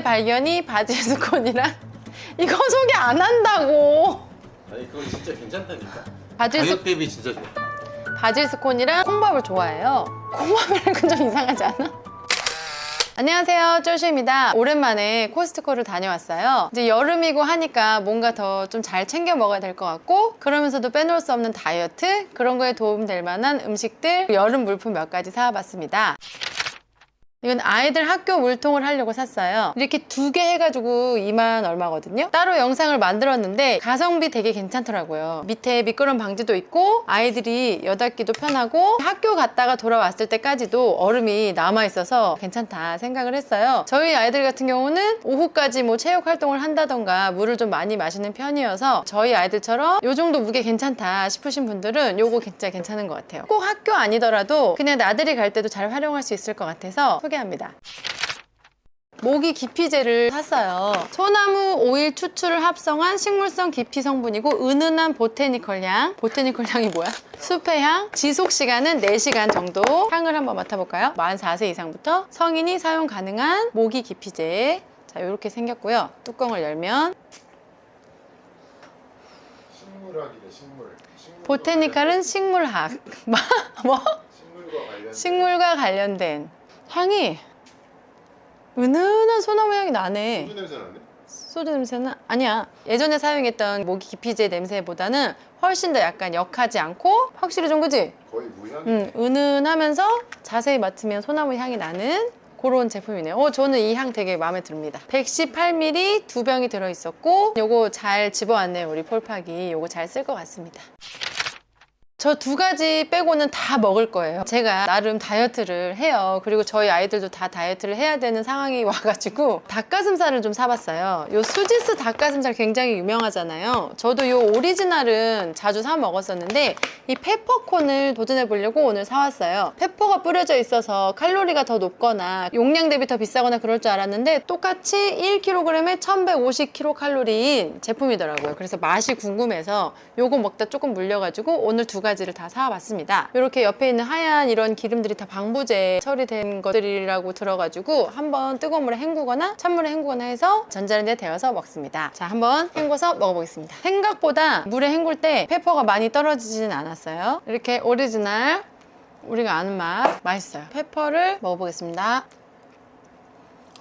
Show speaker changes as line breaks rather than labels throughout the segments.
오늘의 발견이 바질스콘이랑 이거 소개 안 한다고.
아니 그건 진짜 괜찮다니까.
바질스
가격 대비 진짜 좋아.
바질 스콘이랑 콩밥을 좋아해요. 콩밥이랑 좀 이상하지 않아? 안녕하세요, 쪼슈입니다. 오랜만에 코스트코를 다녀왔어요. 이제 여름이고 하니까 뭔가 더 좀 잘 챙겨 먹어야 될 것 같고, 그러면서도 빼놓을 수 없는 다이어트, 그런 거에 도움 될 만한 음식들, 여름 물품 몇 가지 사와봤습니다. 이건 아이들 학교 물통을 하려고 샀어요. 이렇게 두 개 해가지고 2만 얼마거든요. 따로 영상을 만들었는데 가성비 되게 괜찮더라고요. 밑에 미끄럼 방지도 있고 아이들이 여닫기도 편하고 학교 갔다가 돌아왔을 때까지도 얼음이 남아있어서 괜찮다 생각을 했어요. 저희 아이들 같은 경우는 오후까지 뭐 체육 활동을 한다던가 물을 좀 많이 마시는 편이어서 저희 아이들처럼 요 정도 무게 괜찮다 싶으신 분들은 요거 진짜 괜찮은 것 같아요. 꼭 학교 아니더라도 그냥 나들이 갈 때도 잘 활용할 수 있을 것 같아서 소개합니다. 모기 기피제를 샀어요. 소나무 오일 추출을 합성한 식물성 기피 성분이고 은은한 보테니컬 향. 보테니컬 향이 뭐야? 숲의 향. 지속 시간은 4시간 정도. 향을 한번 맡아볼까요? 만 4세 이상부터 성인이 사용 가능한 모기 기피제. 자, 이렇게 생겼고요. 뚜껑을 열면
식물학이래 식물. 식물과
보테니컬은 식물학. 뭐?
식물과 관련.
식물과 관련된 향이 은은한 소나무 향이 나네.
소주 냄새 나네.
소주 냄새는 아니야. 예전에 사용했던 모기 기피제 냄새보다는 훨씬 더 약간 역하지 않고 확실히 좀 그지?
거의 무향.
음, 은은하면서 자세히 맡으면 소나무 향이 나는 그런 제품이네요. 어, 저는 이 향 되게 마음에 듭니다. 118ml 두 병이 들어있었고 요거 잘 집어왔네요. 우리 폴팍이 요거 잘 쓸 것 같습니다. 저 두 가지 빼고는 다 먹을 거예요. 제가 나름 다이어트를 해요. 그리고 저희 아이들도 다 다이어트를 해야 되는 상황이 와가지고 닭가슴살을 좀 사봤어요. 요 수지스 닭가슴살 굉장히 유명하잖아요. 저도 요 오리지널은 자주 사 먹었었는데 이 페퍼콘을 도전해 보려고 오늘 사왔어요. 페퍼가 뿌려져 있어서 칼로리가 더 높거나 용량 대비 더 비싸거나 그럴 줄 알았는데 똑같이 1kg에 1150kcal인 제품이더라고요. 그래서 맛이 궁금해서 요거 먹다 조금 물려가지고 오늘 두 가지 를 다 사와봤습니다. 이렇게 옆에 있는 하얀 이런 기름들이 다 방부제 처리된 것들이라고 들어가지고 한번 뜨거운 물에 헹구거나 찬물에 헹구거나 해서 전자레인지에 데워서 먹습니다. 자, 한번 헹궈서 먹어보겠습니다. 생각보다 물에 헹굴 때 페퍼가 많이 떨어지진 않았어요. 이렇게 오리지널 우리가 아는 맛 맛있어요. 페퍼를 먹어보겠습니다.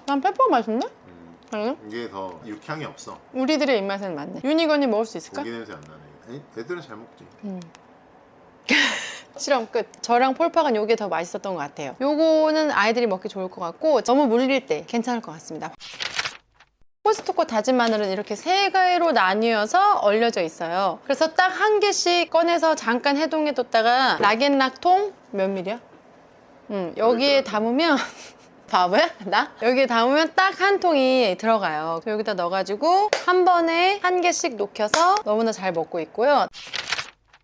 난 페퍼 맛있네?
음,
아니,
이게 더 육향이 없어.
우리들의 입맛에는 맞네. 유니건이 먹을 수 있을까?
고기 냄새 안 나네. 애들은 잘 먹지.
실험 끝. 저랑 폴팍은 요게 더 맛있었던 것 같아요. 요거는 아이들이 먹기 좋을 것 같고 너무 물릴 때 괜찮을 것 같습니다. 코스트코 다진 마늘은 이렇게 세 개로 나뉘어서 얼려져 있어요. 그래서 딱 한 개씩 꺼내서 잠깐 해동해뒀다가 락앤락통 몇 밀이야? 음, 여기에 담으면 바보야? 나? 여기에 담으면 딱 한 통이 들어가요. 여기다 넣어가지고 한 번에 한 개씩 녹여서 너무나 잘 먹고 있고요.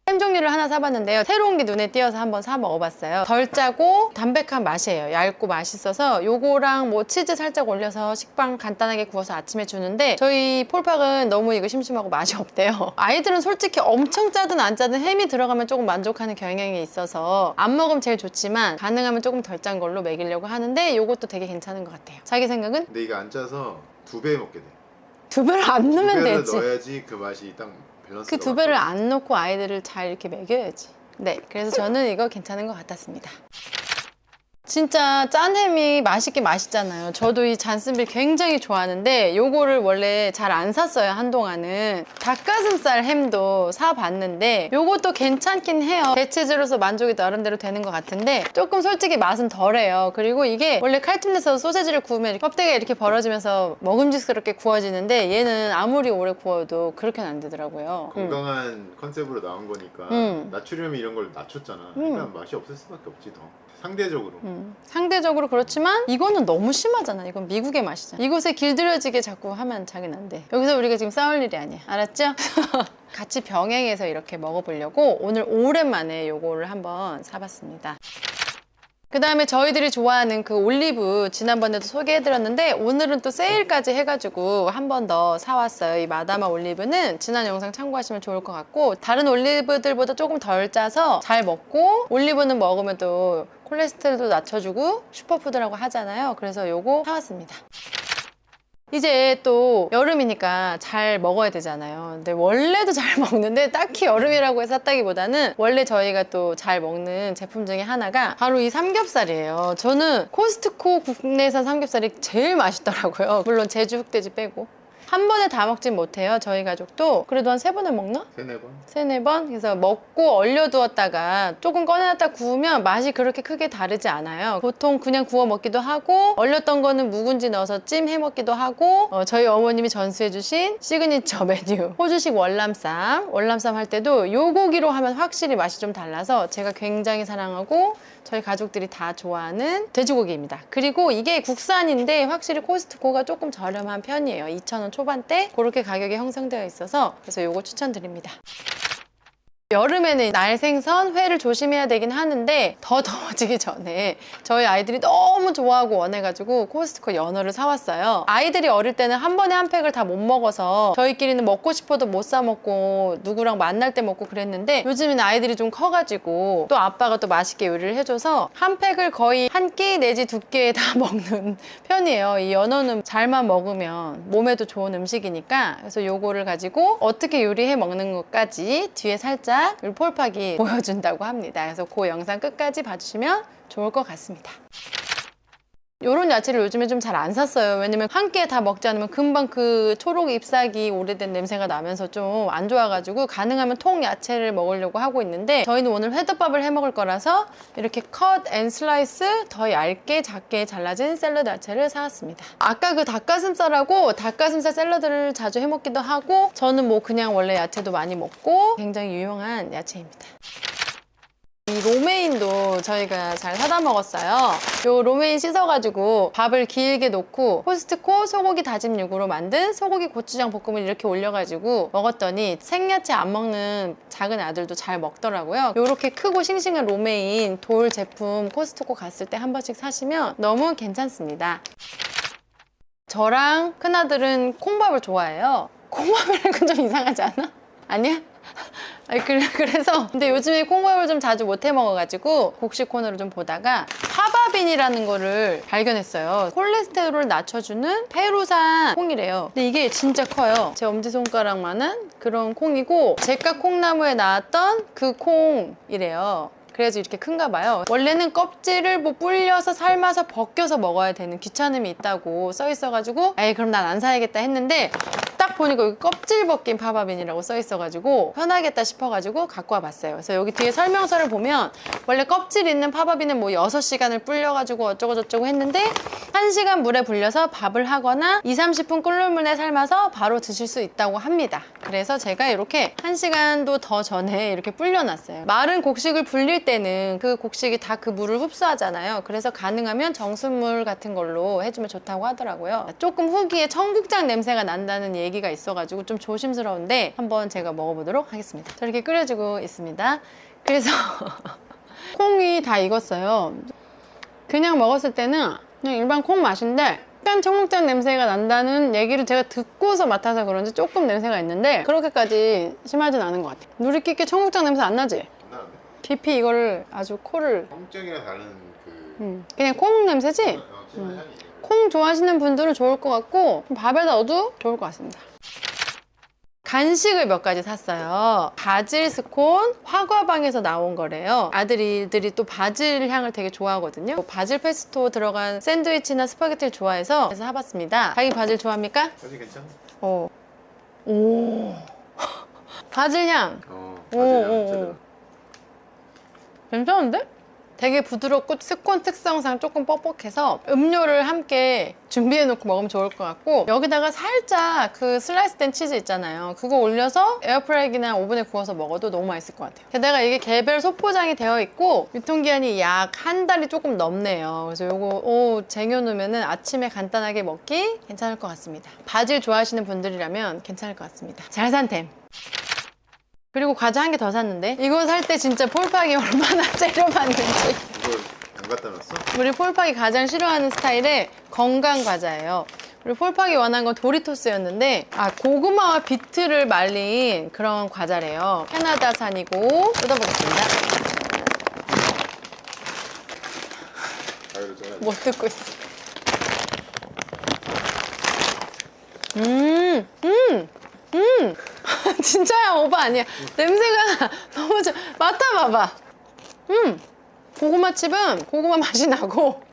햄 종류를 하나 사봤는데요. 새로운 게 눈에 띄어서 한번 사 먹어봤어요. 덜 짜고 담백한 맛이에요. 얇고 맛있어서 요거랑 뭐 치즈 살짝 올려서 식빵 간단하게 구워서 아침에 주는데 저희 폴팍은 너무 이거 심심하고 맛이 없대요. 아이들은 솔직히 엄청 짜든 안 짜든 햄이 들어가면 조금 만족하는 경향이 있어서 안 먹으면 제일 좋지만 가능하면 조금 덜 짠 걸로 먹이려고 하는데 요것도 되게 괜찮은 것 같아요. 자기 생각은
근데 이거 안 짜서 두 배 먹게 돼.
두 배를
안두
넣으면
배를
되지.
넣어야지 그 맛이 딱.
그 두 배를 안 넣고 아이들을 잘 이렇게 먹여야지. 네, 그래서 저는 이거 괜찮은 것 같았습니다. 진짜 짠 햄이 맛있게 맛있잖아요. 저도 이 잔스빌 굉장히 좋아하는데 요거를 원래 잘 안 샀어요, 한동안은. 닭가슴살 햄도 사봤는데 요것도 괜찮긴 해요. 대체제로서 만족이 나름대로 되는 것 같은데 조금 솔직히 맛은 덜해요. 그리고 이게 원래 칼춤에서 소세지를 구우면 껍데기가 이렇게 벌어지면서 먹음직스럽게 구워지는데 얘는 아무리 오래 구워도 그렇게는 안 되더라고요. 음.
건강한 컨셉으로 나온 거니까
음.
나트륨 이런 걸 낮췄잖아. 그러니까 맛이 없을 수밖에 없지 더. 상대적으로.
음, 상대적으로 그렇지만 이거는 너무 심하잖아. 이건 미국의 맛이잖아. 이곳에 길들여지게 자꾸 하면 자기는 안 돼. 여기서 우리가 지금 싸울 일이 아니야. 알았죠? 같이 병행해서 이렇게 먹어보려고 오늘 오랜만에 요거를 한번 사봤습니다. 그 다음에 저희들이 좋아하는 그 올리브 지난번에도 소개해드렸는데 오늘은 또 세일까지 해가지고 한 번 더 사왔어요. 이 마다마 올리브는 지난 영상 참고하시면 좋을 것 같고 다른 올리브들보다 조금 덜 짜서 잘 먹고 올리브는 먹으면 또 콜레스테롤도 낮춰주고 슈퍼푸드라고 하잖아요. 그래서 요거 사왔습니다. 이제 또 여름이니까 잘 먹어야 되잖아요. 근데 원래도 잘 먹는데 딱히 여름이라고 해서 샀다기보다는 원래 저희가 또 잘 먹는 제품 중에 하나가 바로 이 삼겹살이에요. 저는 코스트코 국내산 삼겹살이 제일 맛있더라고요. 물론 제주 흑돼지 빼고. 한 번에 다 먹진 못해요. 저희 가족도 그래도 한 세 번을 먹나?
세네 번.
세네 번 그래서 먹고 얼려두었다가 조금 꺼내놨다 구우면 맛이 그렇게 크게 다르지 않아요 보통 그냥 구워 먹기도 하고 얼렸던 거는 묵은지 넣어서 찜 해 먹기도 하고 어, 저희 어머님이 전수해주신 시그니처 메뉴 호주식 월남쌈 월남쌈 할 때도 요 고기로 하면 확실히 맛이 좀 달라서 제가 굉장히 사랑하고 저희 가족들이 다 좋아하는 돼지고기입니다. 그리고 이게 국산인데 확실히 코스트코가 조금 저렴한 편이에요. 2,000원 초반대 그렇게 가격이 형성되어 있어서 그래서 요거 추천드립니다. 여름에는 날생선, 회를 조심해야 되긴 하는데 더 더워지기 전에 저희 아이들이 너무 좋아하고 원해가지고 코스트코 연어를 사왔어요. 아이들이 어릴 때는 한 번에 한 팩을 다 못 먹어서 저희끼리는 먹고 싶어도 못 사 먹고 누구랑 만날 때 먹고 그랬는데 요즘에는 아이들이 좀 커가지고 또 아빠가 또 맛있게 요리를 해줘서 한 팩을 거의 한 끼 내지 두 끼에 다 먹는 편이에요. 이 연어는 잘만 먹으면 몸에도 좋은 음식이니까 그래서 요거를 가지고 어떻게 요리해 먹는 것까지 뒤에 살짝 이 폴팍이 보여준다고 합니다. 그래서 그 영상 끝까지 봐주시면 좋을 것 같습니다. 요런 야채를 요즘에 좀 잘 안 샀어요. 왜냐면 한 끼에 다 먹지 않으면 금방 그 초록 잎사귀 오래된 냄새가 나면서 좀 안 좋아가지고 가능하면 통 야채를 먹으려고 하고 있는데 저희는 오늘 회덮밥을 해 먹을 거라서 이렇게 컷 앤 슬라이스 더 얇게 작게 잘라진 샐러드 야채를 사왔습니다. 아까 그 닭가슴살하고 닭가슴살 샐러드를 자주 해 먹기도 하고 저는 뭐 그냥 원래 야채도 많이 먹고 굉장히 유용한 야채입니다. 이 로메인도 저희가 잘 사다 먹었어요. 요 로메인 씻어가지고 밥을 길게 놓고 코스트코 소고기 다짐 육으로 만든 소고기 고추장 볶음을 이렇게 올려가지고 먹었더니 생야채 안 먹는 작은 아들도 잘 먹더라고요. 요렇게 크고 싱싱한 로메인 돌 제품 코스트코 갔을 때 한 번씩 사시면 너무 괜찮습니다. 저랑 큰아들은 콩밥을 좋아해요. 콩밥이라는 좀 이상하지 않아? 아니야? 아니, 그래, 그래서 근데 요즘에 콩밥을 좀 자주 못 해 먹어가지고 곡식 코너를 좀 보다가 파바빈이라는 거를 발견했어요. 콜레스테롤을 낮춰주는 페루산 콩이래요. 근데 이게 진짜 커요. 제 엄지손가락만한 그런 콩이고 제가 콩나무에 나왔던 그 콩이래요. 그래서 이렇게 큰가 봐요. 원래는 껍질을 뭐 불려서 삶아서 벗겨서 먹어야 되는 귀찮음이 있다고 써 있어가지고 에이 그럼 난 안 사야겠다 했는데 딱 보니까 여기 껍질 벗긴 파바빈이라고 써 있어가지고 편하겠다 싶어가지고 갖고 와봤어요. 그래서 여기 뒤에 설명서를 보면 원래 껍질 있는 파바빈은 뭐 6시간을 불려가지고 어쩌고저쩌고 했는데 1시간 물에 불려서 밥을 하거나 2, 30분 끓는 물에 삶아서 바로 드실 수 있다고 합니다. 그래서 제가 이렇게 1시간도 더 전에 이렇게 불려놨어요. 마른 곡식을 불릴 때는 그 곡식이 다 그 물을 흡수하잖아요. 그래서 가능하면 정수물 같은 걸로 해주면 좋다고 하더라고요. 조금 후기에 청국장 냄새가 난다는 얘기가 있어가지고 좀 조심스러운데 한번 제가 먹어보도록 하겠습니다. 저렇게 끓여주고 있습니다. 그래서 콩이 다 익었어요. 그냥 먹었을 때는 그냥 일반 콩 맛인데 약간 청국장 냄새가 난다는 얘기를 제가 듣고서 맡아서 그런지 조금 냄새가 있는데 그렇게까지 심하진 않은 것 같아요. 누리끼끼 청국장 냄새 안 나지? 깊이 이거를 아주 코를
청정이랑 다른 그
음, 그냥 콩 냄새지?
어, 향이.
콩 좋아하시는 분들은 좋을 것 같고 밥에다 넣어도 좋을 것 같습니다. 간식을 몇 가지 샀어요. 바질 스콘 화과방에서 나온 거래요. 아들이들이 또 바질 향을 되게 좋아하거든요. 바질 페스토 들어간 샌드위치나 스파게티를 좋아해서 그래서 사봤습니다. 자기 바질 좋아합니까?
사실 괜찮아?
어. 오. 바질 향.
어.
오. 오, 오. 괜찮은데? 되게 부드럽고 스콘 특성상 조금 뻑뻑해서 음료를 함께 준비해 놓고 먹으면 좋을 것 같고 여기다가 살짝 그 슬라이스 된 치즈 있잖아요. 그거 올려서 에어프라이기나 오븐에 구워서 먹어도 너무 맛있을 것 같아요. 게다가 이게 개별 소포장이 되어 있고 유통기한이 약 한 달이 조금 넘네요. 그래서 요거 오, 쟁여놓으면 아침에 간단하게 먹기 괜찮을 것 같습니다. 바질 좋아하시는 분들이라면 괜찮을 것 같습니다. 잘 산템 그리고 과자 한 개 더 샀는데 이거 살 때 진짜 폴팍이 얼마나 째려봤는지
이걸 안 갖다 놨어?
우리 폴팍이 가장 싫어하는 스타일의 건강 과자예요 우리 폴팍이 원한 건 도리토스였는데 아 고구마와 비트를 말린 그런 과자래요 캐나다산이고 뜯어보겠습니다. 못 듣고 있어 음. 진짜야, 오빠 아니야. 냄새가 너무 좋아. 맡아봐봐. 음, 고구마칩은 고구마 맛이 나고,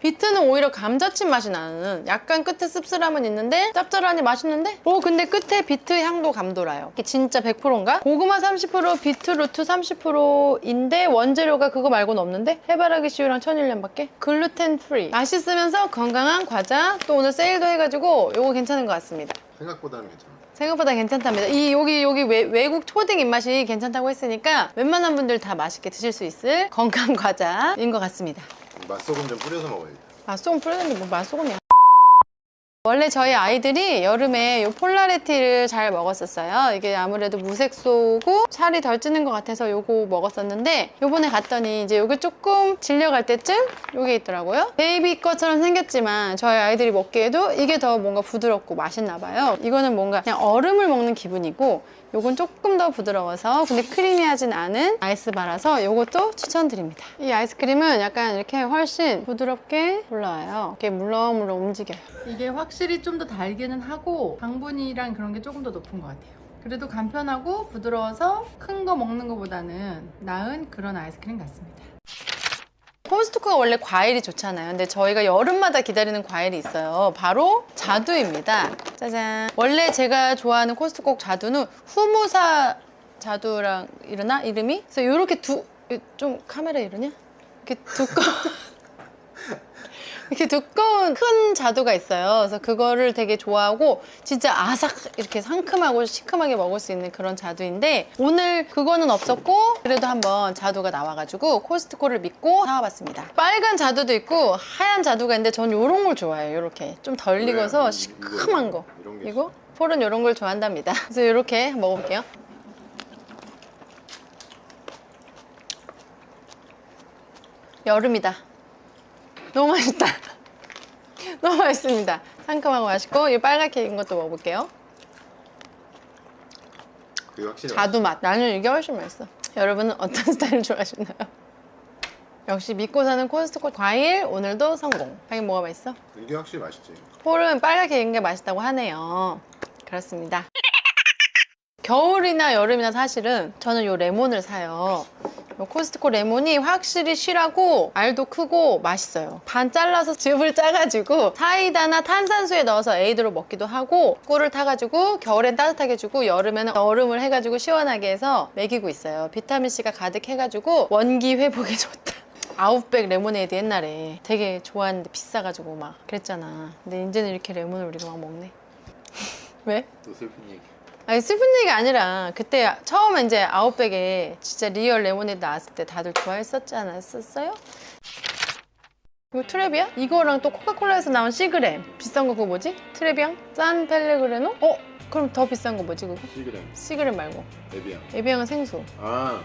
비트는 오히려 감자칩 맛이 나는 약간 끝에 씁쓸함은 있는데 짭짤하니 맛있는데 오 근데 끝에 비트 향도 감돌아요 이게 진짜 100%인가? 고구마 30% 비트 루트 30%인데 원재료가 그거 말고는 없는데 해바라기 씨유랑 천일염밖에 글루텐 프리 맛있으면서 건강한 과자 또 오늘 세일도 해가지고 요거 괜찮은 것 같습니다
생각보다는 괜찮아.
생각보다 괜찮답니다. 이 여기 여기 외, 외국 초딩 입맛이 괜찮다고 했으니까 웬만한 분들 다 맛있게 드실 수 있을 건강 과자인 것 같습니다.
맛소금 좀 뿌려서 먹어야겠다.
맛소금 뿌렸는데 뭐 맛소금이야. 원래 저희 아이들이 여름에 요 폴라레티를 잘 먹었었어요. 이게 아무래도 무색소고 살이 덜 찌는 것 같아서 요거 먹었었는데 요번에 갔더니 이제 요게 조금 질려갈 때쯤 요게 있더라고요. 베이비 것처럼 생겼지만 저희 아이들이 먹기에도 이게 더 뭔가 부드럽고 맛있나 봐요. 이거는 뭔가 그냥 얼음을 먹는 기분이고 요건 조금 더 부드러워서 근데 크리미하진 않은 아이스바라서 요것도 추천드립니다. 이 아이스크림은 약간 이렇게 훨씬 부드럽게 올라와요. 이렇게 물렁물렁 움직여요. 이게 확실히 좀 더 달기는 하고 당분이랑 그런 게 조금 더 높은 것 같아요. 그래도 간편하고 부드러워서 큰 거 먹는 것보다는 나은 그런 아이스크림 같습니다. 코스트코가 원래 과일이 좋잖아요. 근데 저희가 여름마다 기다리는 과일이 있어요. 바로 자두입니다. 짜잔. 원래 제가 좋아하는 코스트코 자두는 후무사 자두랑 이러나 이름이? 그래서 이렇게 두 좀 카메라 이러냐? 이렇게 두꺼 이렇게 두꺼운 큰 자두가 있어요. 그래서 그거를 되게 좋아하고 진짜 아삭 이렇게 상큼하고 시큼하게 먹을 수 있는 그런 자두인데 오늘 그거는 없었고 그래도 한번 자두가 나와가지고 코스트코를 믿고 사와봤습니다. 빨간 자두도 있고 하얀 자두가 있는데 전 이런 걸 좋아해요. 이렇게 좀 덜 익어서
왜?
시큼한 거. 이거? 폴은 이런 걸 좋아한답니다. 그래서 이렇게 먹어볼게요. 여름이다. 너무 맛있다. 너무 맛있습니다. 상큼하고 맛있고 이 빨갛게 익은 것도 먹어볼게요.
그게 확실히
자두 맛. 나는 이게 훨씬 맛있어. 여러분은 어떤 스타일을 좋아하시나요? 역시 믿고 사는 코스트코 과일 오늘도 성공. 과일 뭐가 맛있어?
맛있- 이게 확실히 맛있지.
폴은 빨갛게 익은 게 맛있다고 하네요. 그렇습니다. 겨울이나 여름이나 사실은 저는 요 레몬을 사요. 요 코스트코 레몬이 확실히 실하고 알도 크고 맛있어요. 반 잘라서 즙을 짜가지고 사이다나 탄산수에 넣어서 에이드로 먹기도 하고 꿀을 타가지고 겨울엔 따뜻하게 주고 여름에는 얼음을 해가지고 시원하게 해서 먹이고 있어요. 비타민C가 가득해가지고 원기 회복에 좋다. 아웃백 레모네이드 옛날에 되게 좋아했는데 비싸가지고 막 그랬잖아. 근데 이제는 이렇게 레몬을 우리가 막 먹네. 왜?
또 슬픈 얘기.
아니 슬픈 얘기가 아니라 그때 처음에 이제 아웃백에 진짜 리얼 레모네이드 나왔을 때 다들 좋아했었지 않았었어요? 이거 트레비야? 이거랑 또 코카콜라에서 나온 시그램 비싼 거 그거 뭐지? 트레비앙? 산 펠레그레노? 어? 그럼 더 비싼 거 뭐지 그거?
시그램,
시그램 말고
에비앙.
에비앙은 생수
아,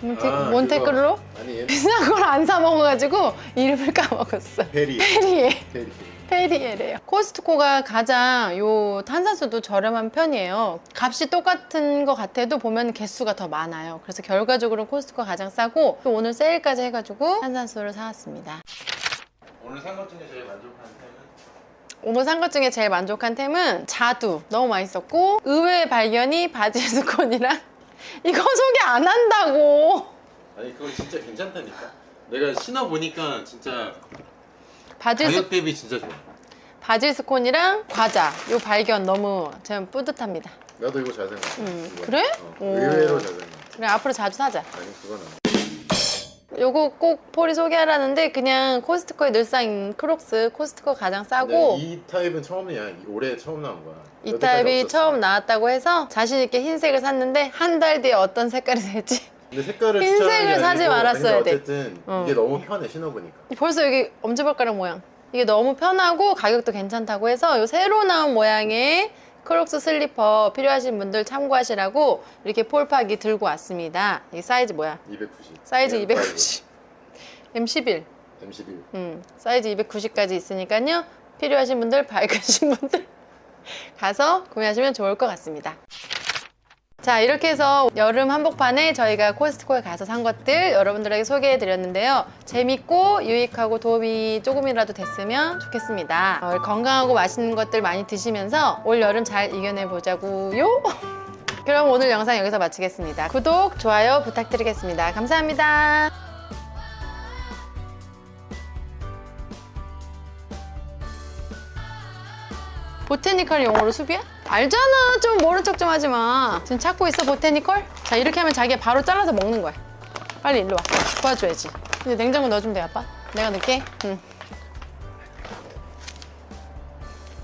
몬테,
아? 그거. 아니 얘
비싼 걸 안 사 먹어가지고 이름을 까먹었어
페리.
페리에
페리.
페리에래요. 코스트코가 가장 요 탄산수도 저렴한 편이에요. 값이 똑같은 것 같아도 보면 개수가 더 많아요. 그래서 결과적으로 코스트코가 가장 싸고 또 오늘 세일까지 해가지고 탄산수를 사왔습니다.
오늘 산 것 중에 제일 만족한 템은?
오늘 산 것 중에 제일 만족한 템은 자두 너무 맛있었고 의외의 발견이 바질 스콘이랑 이거 소개 안 한다고
아니 그건 진짜 괜찮다니까. 내가 신어 보니까 진짜
바질 스
가격 대비 진짜 좋아.
바질 스콘이랑 과자 요 발견 너무 참 뿌듯합니다.
나도 이거 잘 생각.
음. 그래?
어,
오.
의외로 잘 생각.
그래 앞으로 자주 사자.
아니 그건 안.
요거 꼭 폴이 소개하라는데 그냥 코스트코에 늘상 있는 크록스 코스트코 가장 싸고
근데 이 타입은 처음이야. 이- 올해 처음 나온 거야.
이
여태까지
타입이
없었어.
처음 나왔다고 해서 자신 있게 흰색을 샀는데 한 달 뒤에 어떤 색깔이 될지
근데 색깔을
흰색을
추천하는 게
사지
아니고
말았어야
근데
돼.
어쨌든
어.
이게 너무 편해 신어보니까.
벌써 여기 엄지발가락 모양 이게 너무 편하고 가격도 괜찮다고 해서 요 새로 나온 모양의 크록스 슬리퍼 필요하신 분들 참고하시라고 이렇게 폴팍이 들고 왔습니다 이 사이즈 뭐야?
290.
사이즈
M5.
290 M11
M11.
음, 사이즈 290까지 있으니까요. 필요하신 분들, 밝으신 분들 가서 구매하시면 좋을 것 같습니다. 자 이렇게 해서 여름 한복판에 저희가 코스트코에 가서 산 것들 여러분들에게 소개해 드렸는데요. 재밌고 유익하고 도움이 조금이라도 됐으면 좋겠습니다. 어, 건강하고 맛있는 것들 많이 드시면서 올 여름 잘 이겨내 보자고요. 그럼 오늘 영상 여기서 마치겠습니다. 구독 좋아요 부탁드리겠습니다. 감사합니다 보테니컬 용어로 수비야? 알잖아. 좀 모른 척 좀 하지 마. 지금 찾고 있어, 보테니컬? 자, 이렇게 하면 자기가 바로 잘라서 먹는 거야. 빨리 일로 와. 도와줘야지. 근데 냉장고 넣어주면 돼, 아빠. 내가 넣을게. 응.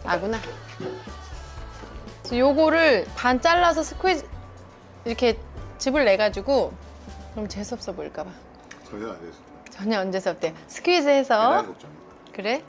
아구나. 요거를 반 잘라서 스퀴즈 이렇게 즙을 내가지고 그럼 재수없어 보일까봐
전혀 안 됐어.
전혀 언제서 없대요. 스퀴즈 해서
대단히 걱정.
그래?